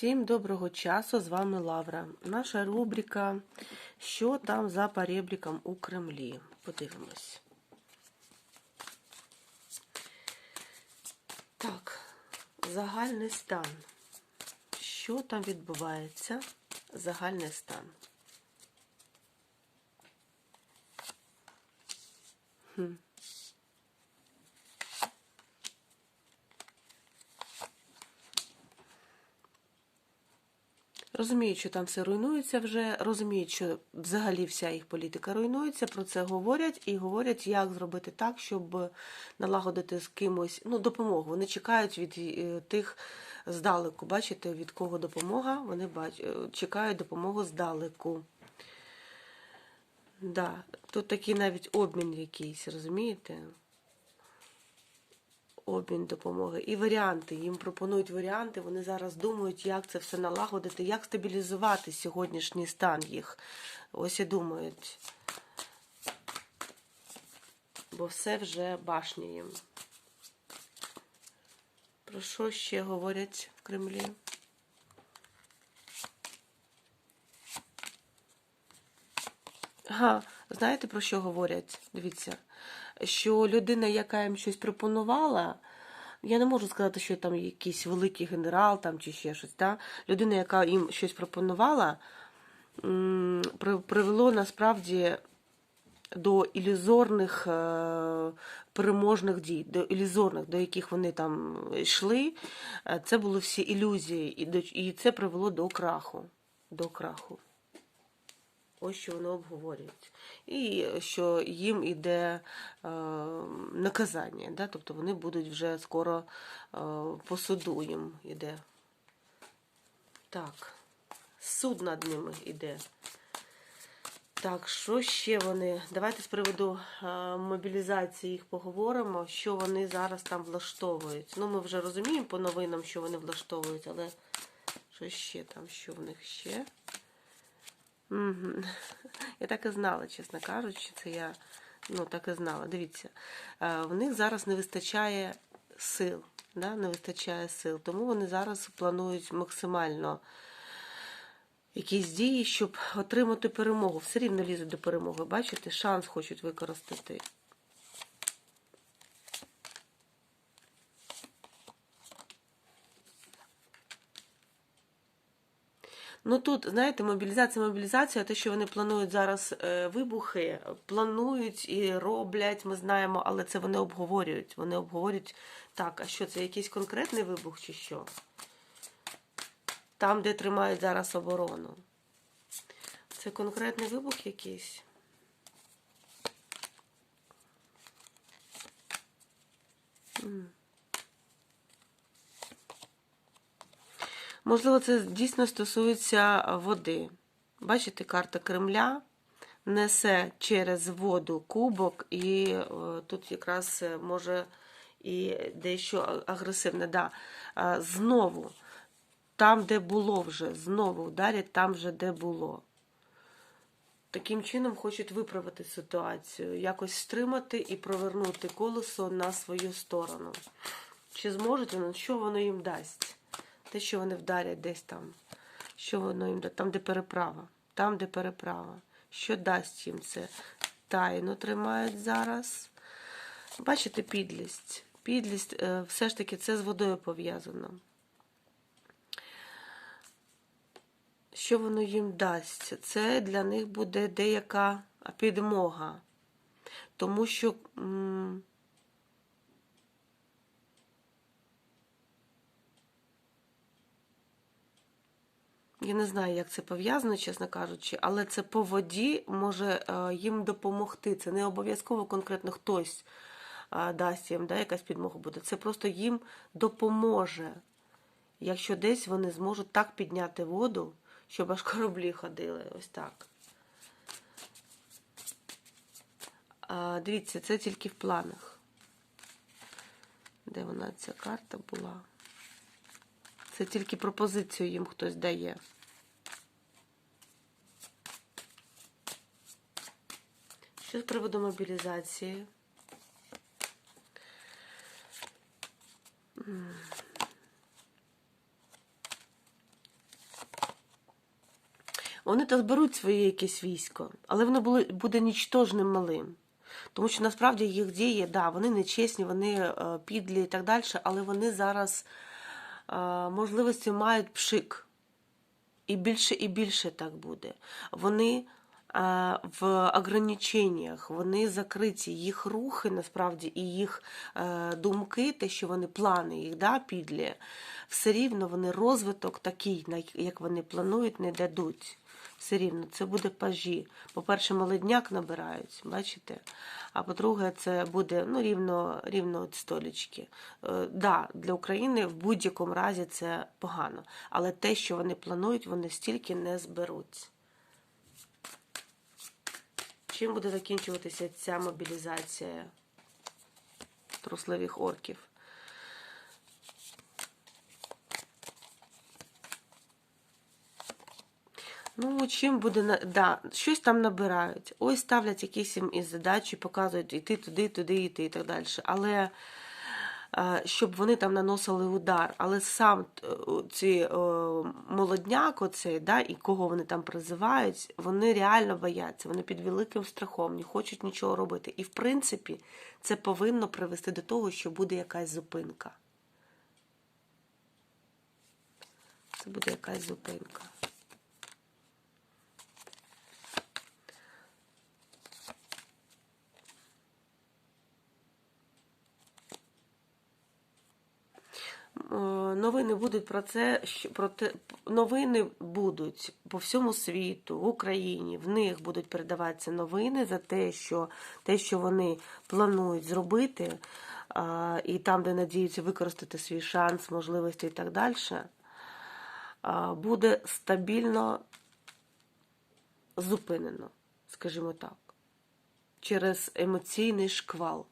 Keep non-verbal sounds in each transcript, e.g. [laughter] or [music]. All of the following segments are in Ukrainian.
Всім доброго часу, з вами Лавра. Наша рубрика Що там за перебріком у Кремлі? Подивимось. Так, загальний стан. Що там відбувається? Загальний стан. Хм. Розуміють, що там все руйнується вже, розуміють, що взагалі вся їх політика руйнується, про це говорять і говорять, як зробити так, щоб налагодити з кимось ну, допомогу. Вони чекають від е, тих здалеку. Бачите, від кого допомога? Вони бач... е, чекають допомогу здалеку. Да, Тут такий навіть обмін якийсь, розумієте? Обмін допомоги і варіанти. Їм пропонують варіанти. Вони зараз думають, як це все налагодити, як стабілізувати сьогоднішній стан їх. Ось і думають. Бо все вже башня їм. Про що ще говорять в Кремлі? Ага, знаєте про що говорять? Дивіться, що людина, яка їм щось пропонувала, я не можу сказати, що там якийсь великий генерал там чи ще щось. Да? Людина, яка їм щось пропонувала, привело насправді до ілюзорних е, переможних дій, до ілюзорних, до яких вони там йшли. Е, це були всі ілюзії, і це привело до краху. До краху. Ось що вони обговорюють. І що їм іде е, наказання, да? тобто вони будуть вже скоро е, по суду їм іде. Так, суд над ними іде. Так, що ще вони? Давайте з приводу е, мобілізації їх поговоримо, що вони зараз там влаштовують. Ну, ми вже розуміємо по новинам, що вони влаштовують, але що ще там, що в них ще? Угу. [laughs] Я так і знала, чесно кажучи, це я ну, так і знала. Дивіться, в них зараз не вистачає сил. Да? Не вистачає сил. Тому вони зараз планують максимально якісь дії, щоб отримати перемогу. Все рівно лізуть до перемоги. Бачите, шанс хочуть використати. Ну тут, знаєте, мобілізація, мобілізація, те, що вони планують зараз е, вибухи, планують і роблять, ми знаємо, але це вони обговорюють. Вони обговорюють так, а що це якийсь конкретний вибух чи що? Там, де тримають зараз оборону. Це конкретний вибух якийсь. Mm. Можливо, це дійсно стосується води. Бачите, карта Кремля несе через воду кубок, і е, тут якраз е, може і дещо агресивне. Да. Знову, там, де було вже, знову вдарять там же, де було. Таким чином хочуть виправити ситуацію, якось стримати і провернути колесо на свою сторону. Чи зможуть вони, що воно їм дасть? Те, що вони вдарять десь там. Що воно їм дасть? Там, де переправа. Там, де переправа. Що дасть їм це? Тайну тримають зараз. Бачите, підлість. Підлість, е, все ж таки, це з водою пов'язано. Що воно їм дасть? Це для них буде деяка підмога. Тому що. Я не знаю, як це пов'язано, чесно кажучи, але це по воді може е, їм допомогти. Це не обов'язково конкретно хтось е, дасть їм, да, якась підмога буде. Це просто їм допоможе, якщо десь вони зможуть так підняти воду, щоб аж кораблі ходили. Ось так. Дивіться, це тільки в планах. Де вона ця карта була? Це тільки пропозицію їм хтось дає. Що з приводу мобілізації? Вони то зберуть своє якесь військо, але воно буде нічтожним малим. Тому що насправді їх дії, да, вони нечесні, вони е, підлі і так далі, але вони зараз можливості мають пшик. І більше і більше так буде. Вони в ограниченнях, вони закриті, їх рухи насправді і їх е, думки, те, що вони плани їх да, підлі, все рівно вони розвиток такий, як вони планують, не дадуть. Все рівно це буде пажі. По-перше, молодняк набирають, бачите? А по-друге, це буде ну, рівно, рівно от столічки. Е, да, для України в будь-якому разі це погано. Але те, що вони планують, вони стільки не зберуть. Чим буде закінчуватися ця мобілізація трусливих орків? Ну, чим буде да, щось там набирають. Ось ставлять якісь їм із задачі, показують іти туди, туди, йти і так далі. Але щоб вони там наносили удар. Але сам е, ці е, молодняк, оцей, да, і кого вони там призивають, вони реально бояться. Вони під великим страхом, не хочуть нічого робити. І в принципі, це повинно привести до того, що буде якась зупинка. Це буде якась зупинка. Е, Новини будуть про це, про те, новини будуть по всьому світу, в Україні. В них будуть передаватися новини за те, що те, що вони планують зробити, і там, де надіються використати свій шанс, можливості і так далі, буде стабільно зупинено, скажімо так, через емоційний шквал.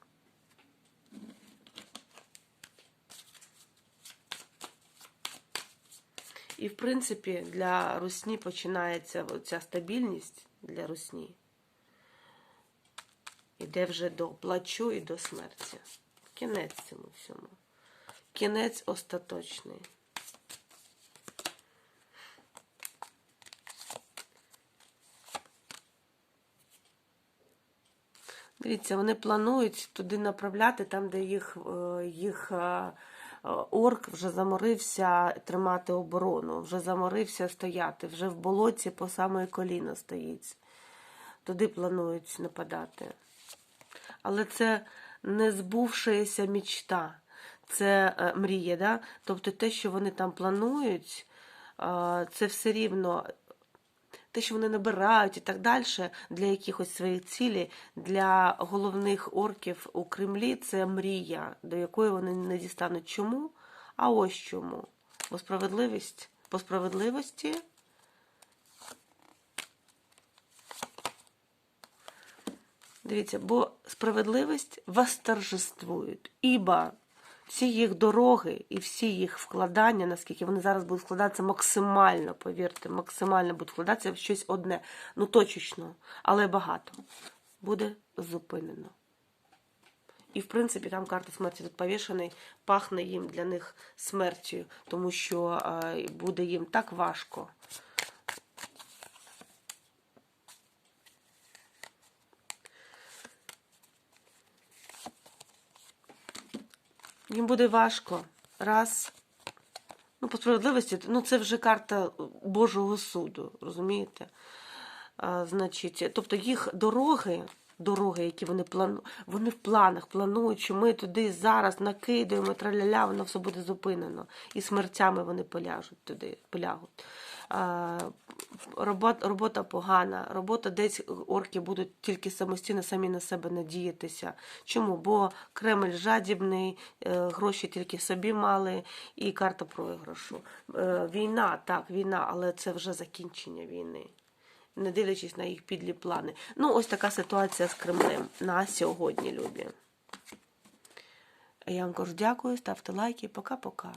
І, в принципі, для русні починається ця стабільність для русні. Іде вже до плачу і до смерті. Кінець цьому всьому. Кінець остаточний. Дивіться, вони планують туди направляти, там, де їх, е, їх е, орк вже заморився тримати оборону, вже заморився стояти, вже в болоті по саме коліно стоїть. Туди планують нападати. Але це не збувшаяся мічта, це е, мрія. Да? Тобто те, що вони там планують, е, це все рівно те, що вони набирають і так далі для якихось своїх цілей, для головних орків у Кремлі це мрія, до якої вони не дістануть. Чому? А ось чому. Бо справедливість по справедливості. Дивіться, бо справедливість восторжествує. Ібо всі їх дороги і всі їх вкладання, наскільки вони зараз будуть вкладатися максимально, повірте, максимально будуть вкладатися в щось одне. Ну, точечно, але багато. Буде зупинено. І, в принципі, там карта смерті тут повішений, пахне їм для них смертю, тому що буде їм так важко. Їм буде важко. Раз. Ну, по справедливості, ну це вже карта Божого суду, розумієте? А, значить, тобто їх дороги, дороги, які вони планують, вони в планах планують, що ми туди зараз накидаємо, траляля, воно все буде зупинено. І смертями вони поляжуть туди, полягуть. Робота, робота погана, робота десь орки будуть тільки самостійно самі на себе надіятися. Чому? Бо Кремль жадібний, е, гроші тільки собі мали, і карта програшу. Е, Війна, так, війна, але це вже закінчення війни. Не дивлячись на їх підлі плани. Ну, ось така ситуація з Кремлем на сьогодні, любі. Я вам кажу дякую, ставте лайки, пока-пока.